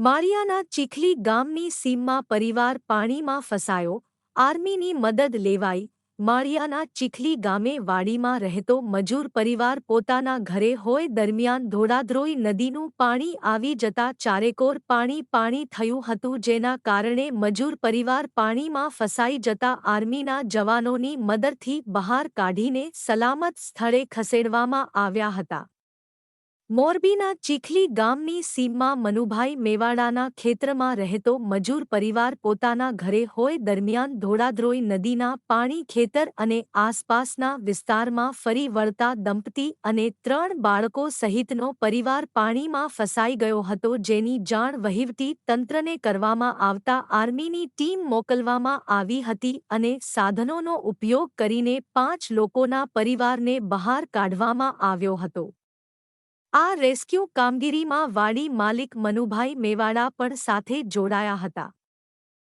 માળિયાના ચીખલી ગામની સીમમાં પરિવાર પાણીમાં ફસાયો, આર્મીની મદદ લેવાઈ માળિયાના ચીખલી ગામે વાડીમાં રહેતો મજૂર પરિવાર પોતાના ઘરે હોય દરમિયાન ધોળાધ્રોઈ નદીનું પાણી આવી જતા ચારેકોર પાણી પાણી થયું હતું જેના કારણે મજૂર પરિવાર પાણીમાં ફસાઈ જતા આર્મીના જવાનોની મદદથી બહાર કાઢીને સલામત સ્થળે ખસેડવામાં આવ્યા હતા. મોરબીના ચીખલી ગામની સીમમાં મનુભાઈ મેવાડાના ખેતરમાં રહેતો મજૂર પરિવાર પોતાના ઘરે હોય દરમિયાન ધોળાધ્રોઈ નદીના પાણી ખેતર અને આસપાસના વિસ્તારમાં ફરી વળતા દંપતી અને ત્રણ બાળકો સહિતનો પરિવાર પાણીમાં ફસાઈ ગયો હતો જેની જાણ વહીવટી તંત્રને કરવામાં આવતા આર્મીની ટીમ મોકલવામાં આવી હતી અને સાધનોનો ઉપયોગ કરીને પાંચ લોકોના પરિવારને બહાર કાઢવામાં આવ્યો હતો. આ રેસ્ક્યુ કામગીરીમાં વાડી માલિક મનુભાઈ મેવાડા પણ સાથે જોડાયા હતા.